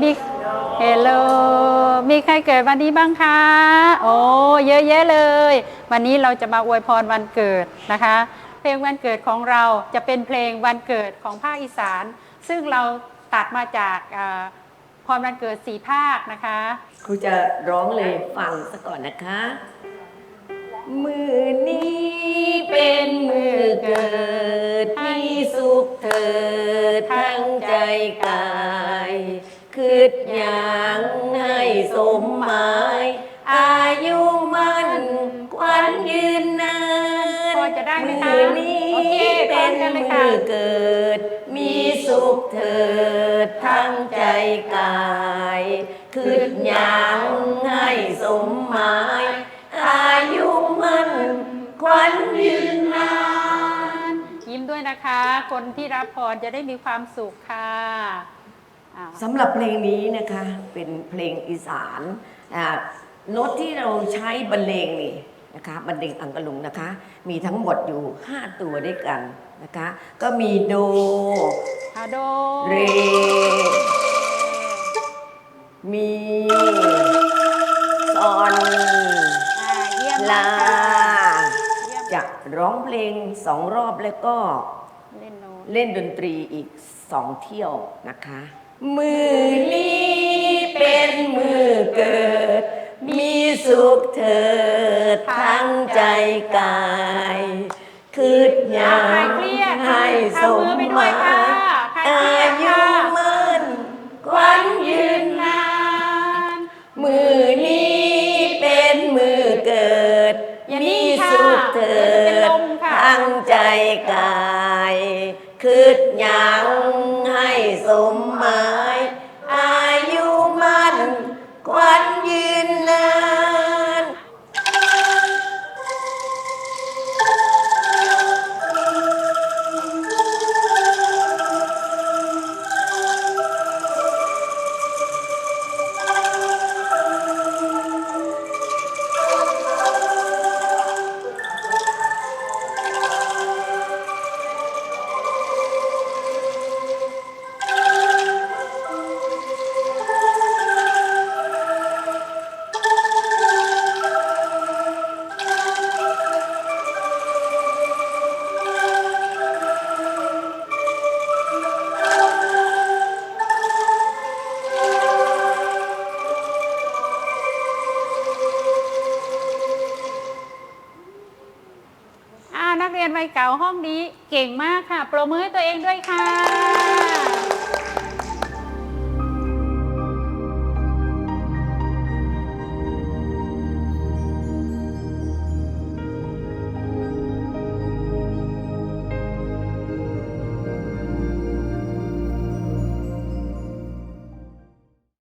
มีเฮลโลมีใครเกิดวันนี้บ้างคะ โอ้ เยอะแยะเลย วันนี้เราจะมาอวยพรวันเกิดนะคะ เพลงวันเกิดของเราจะเป็นเพลงวันเกิดของภาคอีสาน ซึ่งเราตัดมาจากพรวันเกิดสีภาคนะคะ ครูจะร้องเลยฟังซะก่อนนะคะ มือนี้เป็นมือเกิด สุขเถิดทั้งใจกายคืดอย่างให้สมหมาย อายุมันควันยืนนานพอจะได้ไหมคะมือนี้โอเคเป็นมือเกิด มีสุขเถิดทั้งใจกายคืดอย่างให้สมหมาย อายุมันควันยืนนาน ยิ้มด้วยนะคะ คนที่รับพรจะได้มีความสุขค่ะอ้าวสำหรับเพลงนี้นะคะเป็นเพลงอีสานอ่าโน้ตที่เราใช้บรรเลงนี่นะคะบรรเลงอังกะลุงนะคะ มีทั้งหมดอยู่ 5 ตัวด้วยกันนะคะ ก็มีโด ฮาโดเร มีซอนอ่าเยี่ยมลา จะร้องเพลงสองรอบแล้วก็เล่นโน้ตเล่นดนตรีอีกสองเที่ยวนะคะ มือนี้เป็นมือเกิด มีสุขเถิดทั้งใจกายคืดอยาใครกเครียดให้สทำมือมไปหด้วยมาค่ะยใครเคอารียดยุค่ะมันควันยืนนาน มือนี้เป็นมือเกิดอย่ามีนิ่งค่ะสุขเถิเดี๋ งใจกาย คืดยังให้สมมา เก่าห้องนี้เก่งมากค่ะปรบมือให้ตัวเองด้วยค่ะ